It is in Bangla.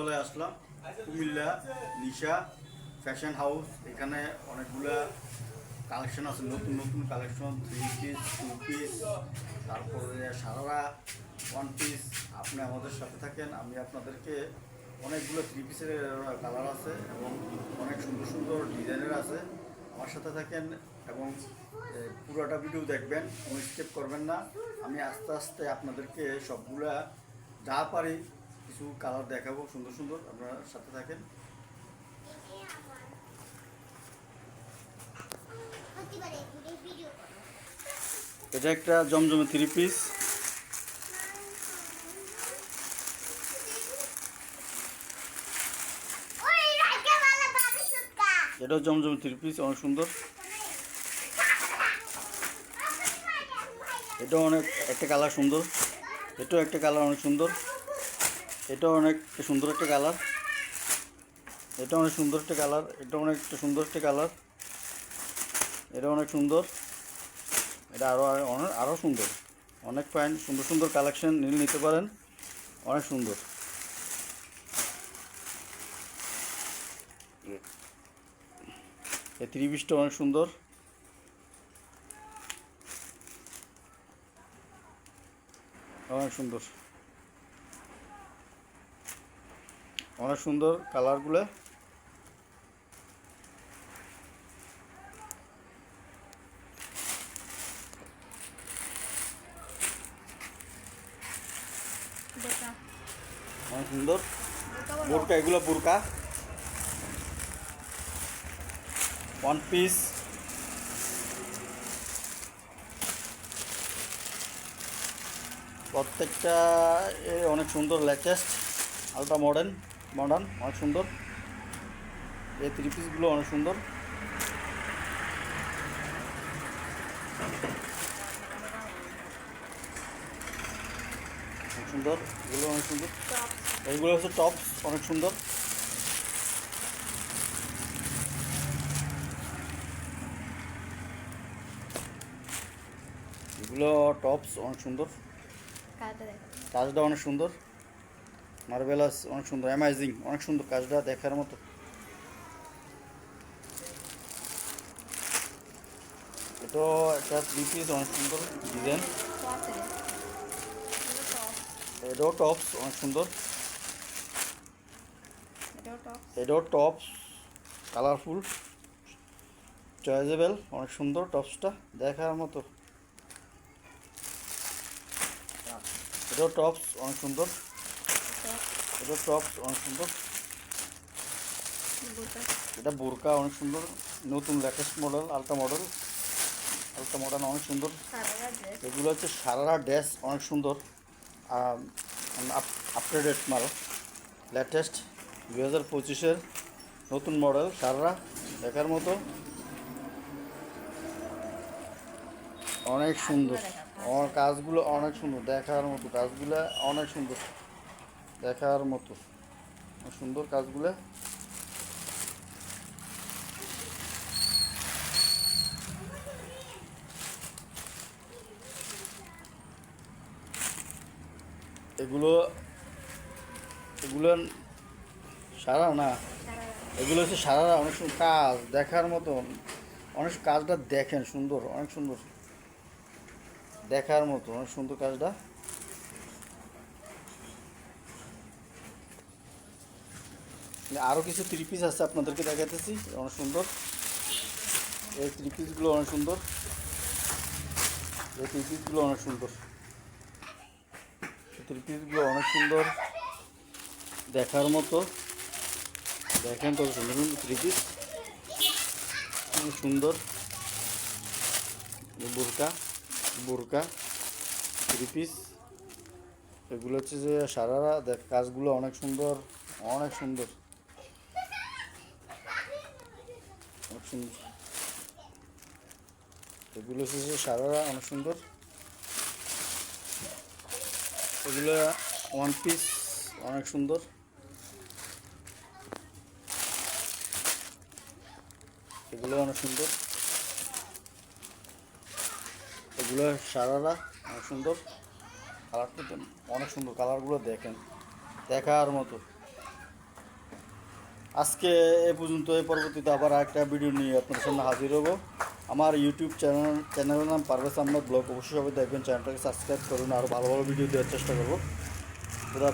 চলে আসলাম। কুমিল্লা, নিশা ফ্যাশন হাউস এখানে অনেকগুলা কালেকশন আছে, নতুন নতুন collection three piece two piece তারপরে সারারা ওয়ান পিস আপনি আমাদের সাথে থাকেন, আমি আপনাদেরকে অনেকগুলো থ্রি পিসের কালার আছে এবং অনেক সুন্দর সুন্দর ডিজাইনের আছে। আমার সাথে থাকেন এবং পুরোটা ভিডিও দেখবেন, কোনো স্টেপ করবেন না। আমি আস্তে আস্তে আপনাদেরকে সবগুলা যা পারি কিছু কালার দেখাবো, সুন্দর সুন্দর আপনারা সাথে থাকেন। এটা একটা জমজমে থ্রি পিস এটাও জমজমে থ্রি পিস অনেক সুন্দর। এটাও অনেক, একটা কালার সুন্দর। এটাও একটা কালার অনেক সুন্দর। এটাও অনেক সুন্দর একটা কালার। এটা অনেক সুন্দর একটা কালার। এটা অনেক সুন্দর একটা কালার। এটা অনেক সুন্দর। এটা আরও অনেক আরও সুন্দর। অনেক ফাইন সুন্দর সুন্দর কালেকশন নীল নিতে পারেন। অনেক সুন্দর। এই পিসটা অনেক সুন্দর। অনেক সুন্দর। অনেক সুন্দর কালারগুলো। অনেক সুন্দর। বোরকা এগুলো বোরকা। ওয়ান পিস প্রত্যেকটা এ অনেক সুন্দর লেটেস্ট আলট্রা মডার্ন মডার্ন অনেক সুন্দর। এই থ্রি পিসগুলো অনেক সুন্দর। অনেক সুন্দর এগুলো অনেক সুন্দর। এইগুলো হচ্ছে টপস অনেক সুন্দর। এগুলো টপস অনেক সুন্দর। কাজটা অনেক সুন্দর। মার্বেলাস অনেক সুন্দর অ্যামাইজিং অনেক সুন্দর কাজটা দেখার মতো। এটা একটা থ্রি পিস অনেক সুন্দর ডিজাইন এটাও টপস অনেক সুন্দর। এটাও টপস কালারফুল চয়েজেবল অনেক সুন্দর টপসটা দেখার মতো। এটাও টপস অনেক সুন্দর। টপ এটাও টপস অনেক সুন্দর। এটা বোরকা, অনেক সুন্দর। নতুন latest model ultra model ultra model অনেক সুন্দর। এগুলো হচ্ছে সারারা ড্রেস, অনেক সুন্দর। আপডেটেড মাল। লেটেস্ট দু হাজার পঁচিশের নতুন মডেল সারারা, দেখার মতো। অনেক সুন্দর। কাজগুলো অনেক সুন্দর, দেখার মতো। কাজগুলো অনেক সুন্দর। দেখার মতো। সুন্দর কাজগুলো। এগুলো এগুলো সারা না? এগুলো হচ্ছে সারা অনেক সুন্দর কাজ, দেখার মতো অনেক কাজটা দেখেন, সুন্দর, অনেক সুন্দর। দেখার মতো, অনেক সুন্দর কাজটা। আরও কিছু থ্রি পিস আছে আপনাদেরকে দেখাতেছি অনেক সুন্দর। এই থ্রি পিসগুলো অনেক সুন্দর। এই থ্রি পিসগুলো অনেক সুন্দর। থ্রি পিসগুলো অনেক সুন্দর। দেখার মতো। দেখেন কত সুন্দর সুন্দর থ্রি পিস খুব সুন্দর। বোরকা বোরকা থ্রি পিস এগুলো হচ্ছে যে সারারা, দেখ, কাজগুলো অনেক সুন্দর অনেক সুন্দর। সুন্দর এগুলো হচ্ছে সারারা, অনেক সুন্দর। এগুলো ওয়ান পিস অনেক সুন্দর। এগুলো অনেক সুন্দর। এগুলো সারারা, অনেক সুন্দর। কালারটা অনেক সুন্দর কালারগুলো দেখেন। দেখার মতো। আজকে এ পর্যন্ত এই পরবর্তীতে আবার একটা ভিডিও নিয়ে আপনাদের সামনে হাজির হব। আমার ইউটিউব চ্যানেল চ্যানেলের নাম পারভেজ আহমদ ব্লগ। অবশ্যই সবাই দেখবেন চ্যানেলটাকে সাবস্ক্রাইব করুন, আর ভালো ভালো ভিডিও দেওয়ার চেষ্টা করব। খুদা